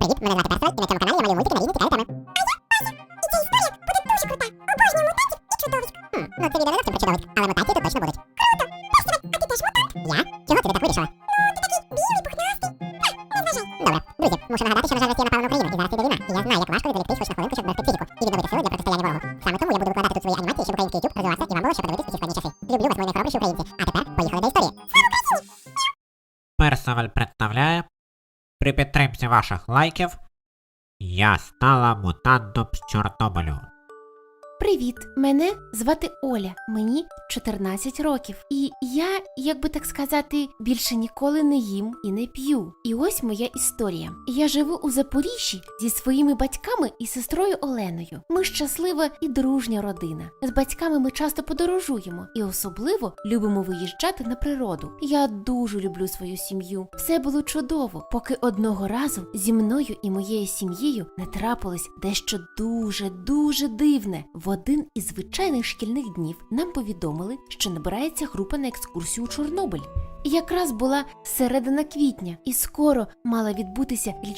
Привіт, мене звати Персел, і на цьому каналі я малюю мультики на різні цікаві теми. А я Персел, і ця історія буде дуже крута. Обожнюю мутантів і чудовиськ. Хм, ну це відео не зовсім про чудовиськ, але мутації тут точно будуть. Круто! Персел, а ти теж мутант? Я? Чого ти так вирішила? Ну, ти такий білий, пухнастий. А, не зважай. Добре, друзі, мушу нагадати, що на жаль Росія напала на Україну, і зараз іде війна. І я знаю, як важко відволіктись хоч на хвилинку, щоб вберегти психіку і відновити сили для протистояння ворогу. Саме тому я буду викладати тут свої анімації, щоб український YouTube розвивався і вам було що подивитись у ці складні часи. Люблю вас, мої найхоробріші українці. А тепер поїхали до історії. Персональ представляє. При підтримці ваших лайків я стала мутантом з Чорнобилю. Привіт, мене звати Оля, мені 14 років. І я, як би так сказати, більше ніколи не їм і не п'ю. І ось моя історія. Я живу у Запоріжжі зі своїми батьками і сестрою Оленою. Ми щаслива і дружня родина. З батьками ми часто подорожуємо і особливо любимо виїжджати на природу. Я дуже люблю свою сім'ю. Все було чудово, поки одного разу зі мною і моєю сім'єю не трапилось дещо дуже дуже дивне. В один із звичайних шкільних днів нам повідомили, що набирається група на екскурсію у Чорнобиль. І якраз була середина квітня, і скоро мала відбутися